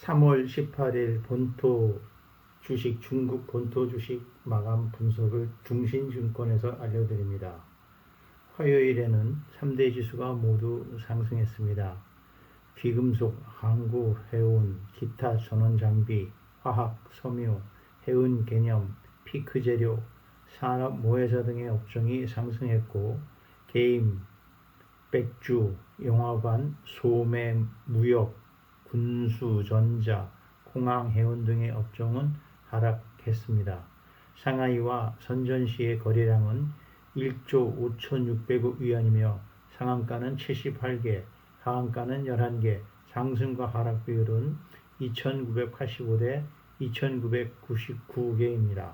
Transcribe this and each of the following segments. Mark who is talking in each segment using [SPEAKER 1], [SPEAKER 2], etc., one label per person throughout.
[SPEAKER 1] 3월 18일 본토 주식 중국 본토 주식 마감 분석을 중신증권에서 알려드립니다. 화요일에는 3대 지수가 모두 상승했습니다. 귀금속, 항구, 해운, 기타 전원 장비, 화학, 섬유, 해운 개념, 피크 재료, 산업 모회사 등의 업종이 상승했고 게임, 백주, 영화관, 소매, 무역, 군수, 전자, 공항, 해운 등의 업종은 하락했습니다. 상하이와 선전시의 거래량은 1조 5,600억 위안이며 상한가는 78개, 하한가는 11개, 상승과 하락 비율은 2,985대 2,999개입니다.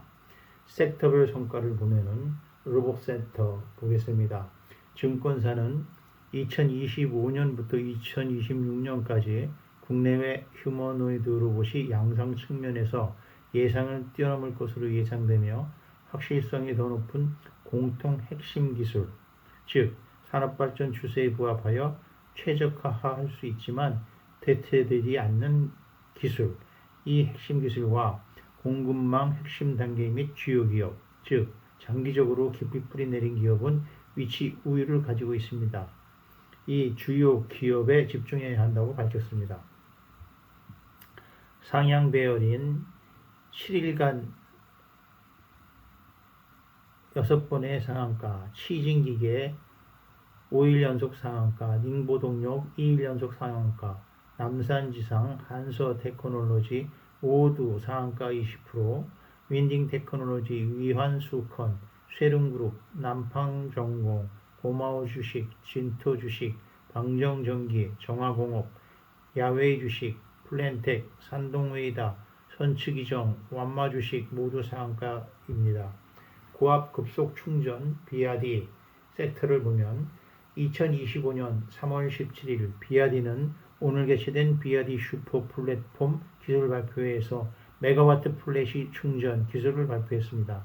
[SPEAKER 1] 섹터별 성과를 보면은 로봇센터 보겠습니다. 증권사는 2025년부터 2026년까지 국내외 휴머노이드 로봇이 양상 측면에서 예상을 뛰어넘을 것으로 예상되며 확실성이 더 높은 공통 핵심 기술, 즉 산업발전 추세에 부합하여 최적화할 수 있지만 대체되지 않는 기술, 이 핵심 기술과 공급망 핵심 단계 및 주요 기업, 즉 장기적으로 깊이 뿌리 내린 기업은 위치 우위를 가지고 있습니다. 이 주요 기업에 집중해야 한다고 밝혔습니다. 상향 배열인 7일간 6번의 상한가, 치진기계 5일 연속 상한가, 닝보동력 2일 연속 상한가, 남산지상, 한서 테크놀로지 모두 상한가 20%, 윈딩 테크놀로지, 위환수컨, 쇠릉그룹, 남팡전공, 고마워 주식, 진토 주식, 방정전기, 정화공업, 야외 주식, 플랜텍, 산동웨이다, 선츠기정, 완마주식 모두 상한가입니다. 고압 급속 충전 비아디 세트를 보면 2025년 3월 17일 비아디는 오늘 개최된 비아디 슈퍼 플랫폼 기술 발표회에서 메가와트 플래시 충전 기술을 발표했습니다.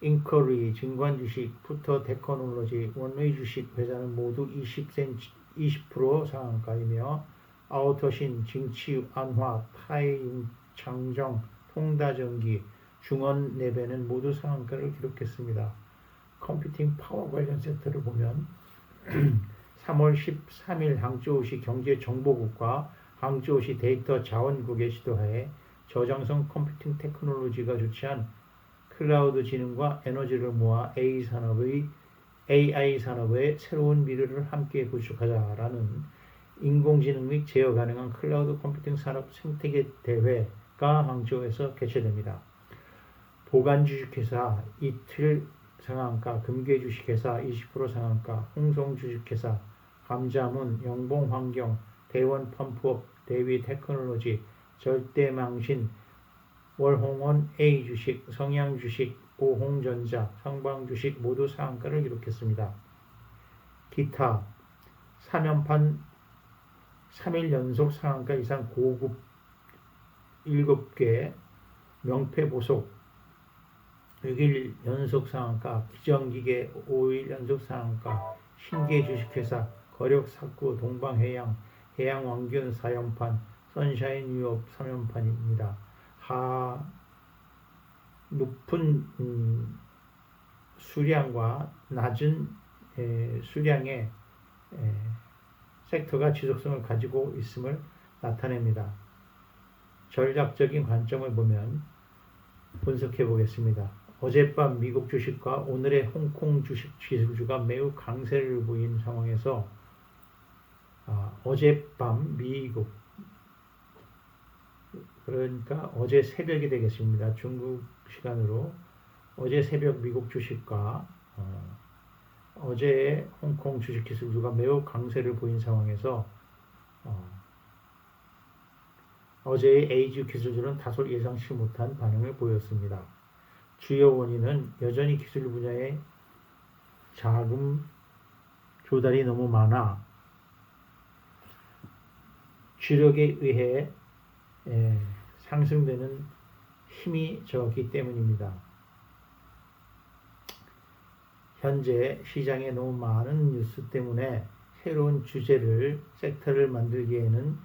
[SPEAKER 1] 인커리, 증권 주식, 푸터 테크놀로지, 원웨이 주식 회사는 모두 20cm, 20% 상한가이며 아우터신, 징치, 안화, 타임, 장정, 통다전기, 중원 레벨은 모두 상한가를 기록했습니다. 컴퓨팅 파워 관련 세트를 보면 3월 13일 항저우시 경제정보국과 항저우시 데이터 자원국의 시도하에 저장성 컴퓨팅 테크놀로지가 주최한 클라우드 지능과 에너지를 모아 A 산업의 AI 산업의 새로운 미래를 함께 구축하자라는 인공지능 및 제어 가능한 클라우드 컴퓨팅 산업 생태계 대회가 항저우에서 개최됩니다. 보관 주식회사 이틀 상한가, 금괴 주식회사 20% 상한가, 홍성 주식회사, 감자문, 영봉환경, 대원 펌프업, 대위 테크놀로지, 절대망신, 월홍원 A 주식, 성양 주식, 오홍전자, 성방 주식 모두 상한가를 기록했습니다. 기타 3연판 3일 연속 상한가 이상 고급 7개 명패 보석 6일 연속 상한가 기정기계 5일 연속 상한가 신계 주식회사 거력삭구 동방해양 해양왕균 4연판 선샤인 유업 3연판입니다. 하 높은 음, 수량과 낮은 에, 수량의 에, 섹터가 지속성을 가지고 있음을 나타냅니다. 전략적인 관점을 보면 분석해 보겠습니다. 어젯밤 미국 주식과 오늘의 홍콩 주식 지수주가 매우 강세를 보인 상황에서 아, 어젯밤 미국 그러니까 어제 새벽이 되겠습니다. 중국 시간으로 어제 새벽 미국 주식과 어, 어제의 홍콩 주식 기술주가 매우 강세를 보인 상황에서 어, 어제의 에이즈 기술주는 다소 예상치 못한 반응을 보였습니다. 주요 원인은 여전히 기술 분야의 자금 조달이 너무 많아 주력에 의해 에, 상승되는 힘이 적기 때문입니다. 현재 시장에 너무 많은 뉴스 때문에 새로운 주제를 섹터를 만들기에는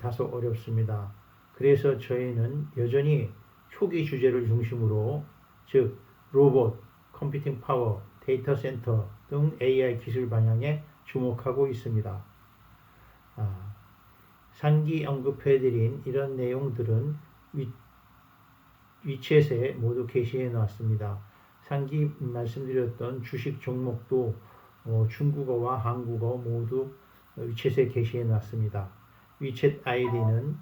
[SPEAKER 1] 다소 어렵습니다. 그래서 저희는 여전히 초기 주제를 중심으로 즉 로봇, 컴퓨팅 파워, 데이터 센터 등 AI 기술 방향에 주목하고 있습니다. 아, 상기 언급해드린 이런 내용들은 위, 위챗에 모두 게시해 놨습니다. 상기 말씀드렸던 주식 종목도 어, 중국어와 한국어 모두 위챗에 게시해 놨습니다. 위챗 아이디는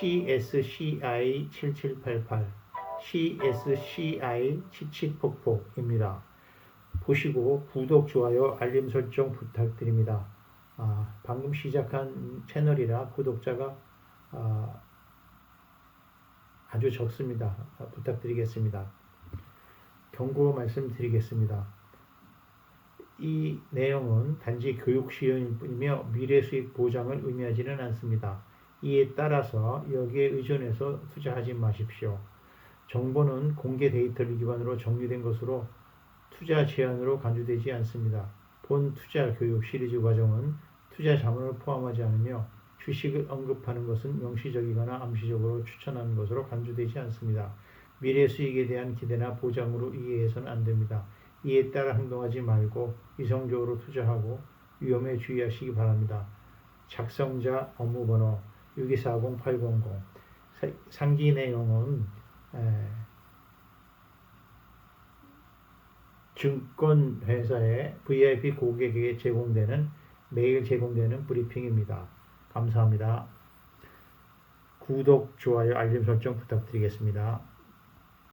[SPEAKER 1] CSCI7788, CSCI77폭폭입니다. 보시고 구독, 좋아요, 알림 설정 부탁드립니다. 아, 방금 시작한 채널이라 구독자가 아, 아주 적습니다. 아, 부탁드리겠습니다. 경고 말씀드리겠습니다. 이 내용은 단지 교육 시연일 뿐이며 미래 수익 보장을 의미하지는 않습니다. 이에 따라서 여기에 의존해서 투자하지 마십시오. 정보는 공개 데이터를 기반으로 정리된 것으로 투자 제한으로 간주되지 않습니다. 본 투자 교육 시리즈 과정은 투자 자문을 포함하지 않으며 주식을 언급하는 것은 명시적이거나 암시적으로 추천하는 것으로 간주되지 않습니다. 미래 수익에 대한 기대나 보장으로 이해해서는 안 됩니다. 이에 따라 행동하지 말고 이성적으로 투자하고 위험에 주의하시기 바랍니다. 작성자 업무번호 6240800 상기 내용은 에, 증권회사의 VIP 고객에게 제공되는 매일 제공되는 브리핑입니다. 감사합니다. 구독, 좋아요, 알림 설정 부탁드리겠습니다.